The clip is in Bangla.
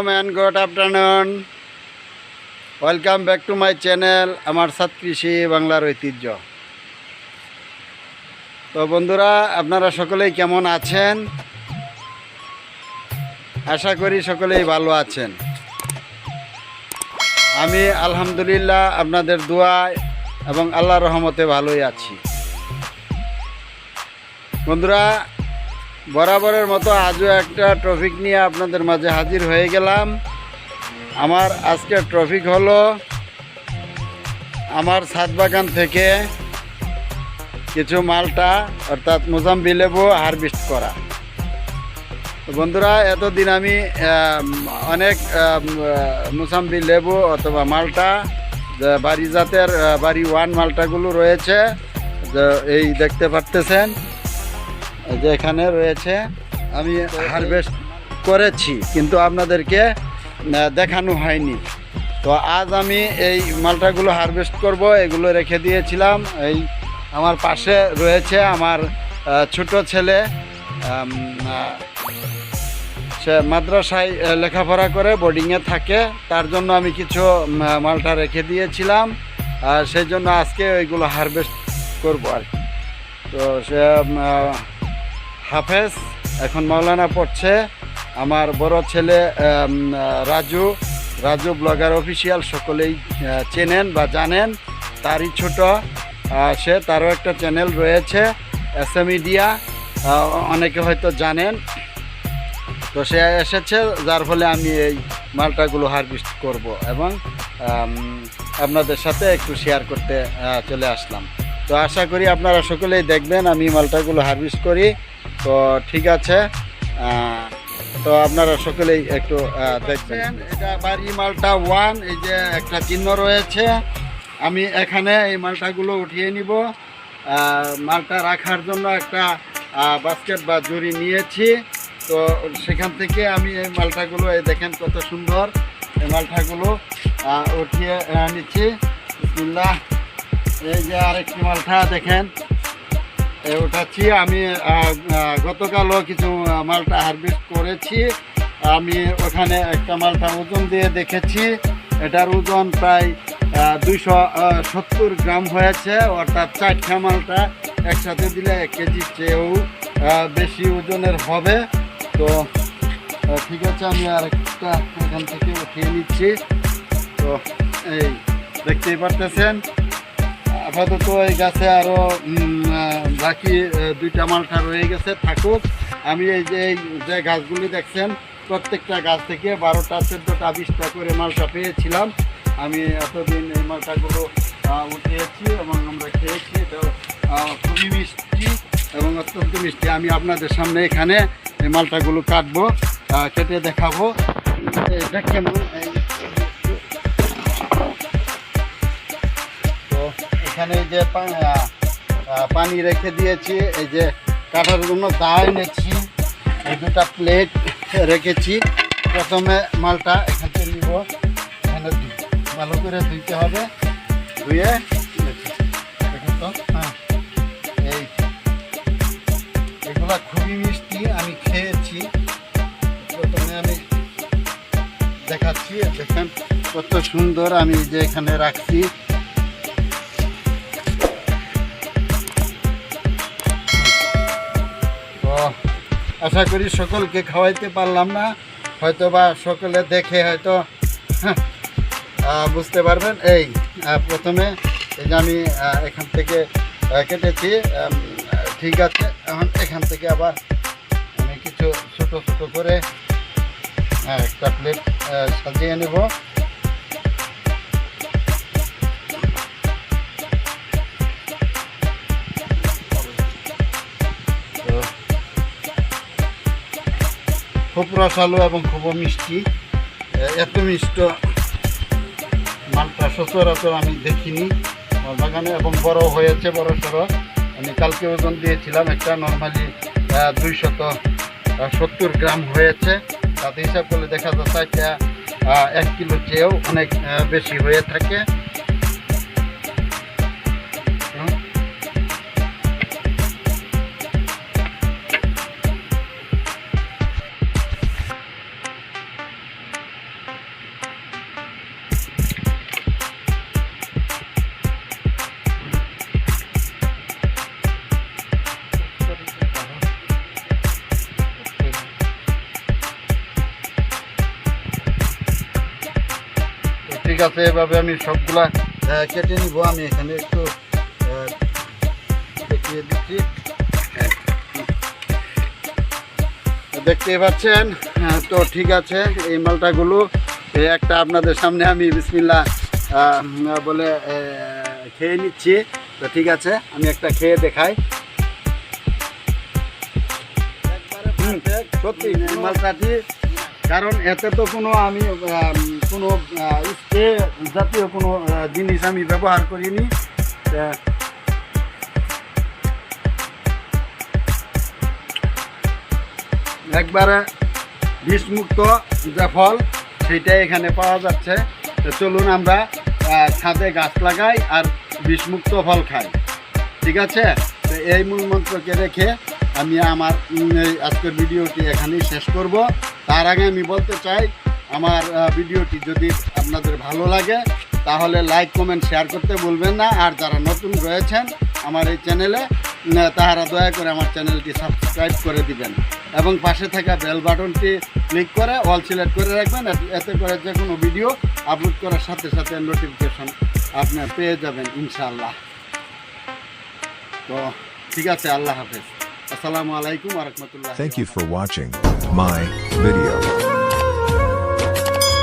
আসসালাম and good afternoon welcome back to my channel আমার সাত কৃষি বাংলার ঐতিহ্য। তো বন্ধুরা, আপনারা সকলেই কেমন আছেন? আশা করি সকলেই ভালো আছেন। আমি আলহামদুলিল্লাহ আপনাদের দোয়ায় এবং আল্লাহ রহমতে ভালোই আছি। বন্ধুরা বরাবরের মতো আজও একটা ট্রফিক নিয়ে আপনাদের মাঝে হাজির হয়ে গেলাম। আমার আজকের ট্রফিক হলো আমার ছাদ বাগান থেকে কিছু মালটা, অর্থাৎ মোজাম্বি লেবু হারভেস্ট করা। বন্ধুরা, এতদিন আমি অনেক মোসাম্বি লেবু অথবা মালটা বাড়ি জাতের বাড়ি ওয়ান মালটাগুলো রয়েছে এই দেখতে পারতেছেন। যে এখানে রয়েছে, আমি হারভেস্ট করেছি, কিন্তু আপনাদেরকে দেখানো হয়নি। তো আজ আমি এই মালটাগুলো হারভেস্ট করব, এগুলো রেখে দিয়েছিলাম। এই আমার পাশে রয়েছে আমার ছোট ছেলে সে মাদ্রাসায় লেখাপড়া করে বোর্ডিংয়ে থাকে। তার জন্য আমি কিছু মালটা রেখে দিয়েছিলাম। আর সেই জন্য আজকে ওইগুলো হারভেস্ট করব আর তো সে হাফেজ, এখন মৌলানা পড়ছে আমার বড় ছেলে রাজু। রাজু ব্লগার অফিসিয়াল সকলেই চেনেন বা জানেন। তারই ছোট সে তারও একটা চ্যানেল রয়েছে এস মিডিয়া অনেকে হয়তো জানেন। তো সে এসেছে, যার ফলে আমি এই মালটাগুলো হারভেস্ট করব এবং আপনাদের সাথে একটু শেয়ার করতে চলে আসলাম। তো আশা করি আপনারা সকলেই দেখবেন, আমি মালটাগুলো হারভেস্ট করি। তো ঠিক আছে তো আপনারা সকলেই একটু দেখবেন। এটা বাড়ি মালটা ওয়ান এই যে একটা চিহ্ন রয়েছে। আমি এখানে এই মালটাগুলো উঠিয়ে নিব। মালটা রাখার জন্য একটা বাস্কেট বা জুড়ি নিয়েছি। তো সেখান থেকে আমি এই মালটাগুলো, এই দেখেন কত সুন্দর, এই মালটাগুলো উঠিয়ে নিচ্ছি। এই যে আরেকটি মালটা, দেখেন। উঠাচ্ছি। আমি গতকালও কিছু মালটা হারভেস্ট করেছি। আমি ওখানে একটা মালটা ওজন দিয়ে দেখেছি। এটার ওজন প্রায় দুইশো সত্তর গ্রাম হয়েছে। অর্থাৎ চারটা মালটা একসাথে দিলে এক কেজি চেয়েও বেশি ওজনের হবে। তো ঠিক আছে, আমি আরেকটা এখান থেকে উঠিয়ে নিচ্ছি। তো, এই, দেখতেই পারতেছেন। আপাতত এই গাছে আরও বাকি দুইটা মালটা রয়ে গেছে, থাকুক। আমি এই যে যে গাছগুলি দেখছেন, প্রত্যেকটা গাছ থেকে বারোটা, চোদ্দোটা, বিশটা করে মালটা পেয়েছিলাম। আমি এতদিন এই মালটাগুলো উঠিয়েছি এবং আমরা খেয়েছি। এটা খুবই মিষ্টি এবং অত্যন্ত মিষ্টি। আমি আপনাদের সামনে এখানে এই মালটাগুলো কাটবো কেটে দেখাবো। তো এখানে যে পানি রেখে দিয়েছি। এই যে জন্য দা এনেছি এই দুটা প্লেট রেখেছি। প্রথমে মালটা এখান থেকে নিব। এখানে ভালো করে ধুইতে হবে। ধুয়ে দেখুন তো হ্যাঁ। এই এগুলা খুবই মিষ্টি, আমি খেয়েছি। প্রথমে আমি দেখাচ্ছি, দেখেন কত সুন্দর আমি যে এখানে রাখছি। আশা করি সকলকে খাওয়াইতে পারলাম না। হয়তো বা সকলে দেখে হয়তো আহ, বুঝতে পারবেন। এই প্রথমে এই যে আমি এখান থেকে কেটেছি ঠিক আছে এখন এখান থেকে আবার আমি কিছু ছোট ছোট করে হ্যাঁ একটা প্লেট সাজিয়ে নেব। খুব রসালো এবং খুব মিষ্টি। এত মিষ্ট মালটা সচরাচর আমি দেখিনি বাগানে এবং বড় হয়েছে বড় সড়ো। আমি কালকে ওজন দিয়েছিলাম একটা নর্মালি দুইশত সত্তর গ্রাম হয়েছে। তাতে হিসাব করলে দেখা যাচ্ছে আহ, এক কিলো চেয়েও অনেক বেশি হয়ে থাকে। আছে এভাবে আমি সবগুলা কেটে নিব। আমি এখানে একটু দেখিয়ে দিচ্ছি। হ্যাঁ। দেখতে পাচ্ছেন? হ্যাঁ, তো ঠিক আছে এই মালটাগুলো এই একটা আপনাদের সামনে আমি বিসমিল্লা বলে খেয়ে নিচ্ছি। তো ঠিক আছে আমি একটা খেয়ে দেখাই। সত্যি মালটাটি কারণ এতে তো কোনো আমি কোনো স্প্রে জাতীয় কোনো জিনিস আমি ব্যবহার করিনি। একবারে বিষমুক্ত যে ফল, সেইটাই এখানে পাওয়া যাচ্ছে। তো চলুন আমরা ছাদে গাছ লাগাই আর বিষমুক্ত ফল খাই। ঠিক আছে? তো এই মূল মন্ত্রকে রেখে আমি আমার আজকের ভিডিওটি এখানেই শেষ করব। তার আগে আমি বলতে চাই, আমার ভিডিওটি যদি আপনাদের ভালো লাগে, তাহলে লাইক কমেন্ট শেয়ার করতে বলবেন না। আর যারা নতুন রয়েছেন আমার এই চ্যানেলে তাহারা দয়া করে আমার চ্যানেলটি সাবস্ক্রাইব করে দিবেন। এবং পাশে থাকা বেল বাটনটি ক্লিক করে অল সিলেক্ট করে রাখবেন। এতে করে যে কোনো ভিডিও আপলোড করার সাথে সাথে নোটিফিকেশন আপনি পেয়ে যাবেন, ইনশাআল্লাহ। তো, ঠিক আছে, আল্লাহ হাফেজ। Assalamu alaikum Thank you for watching my video.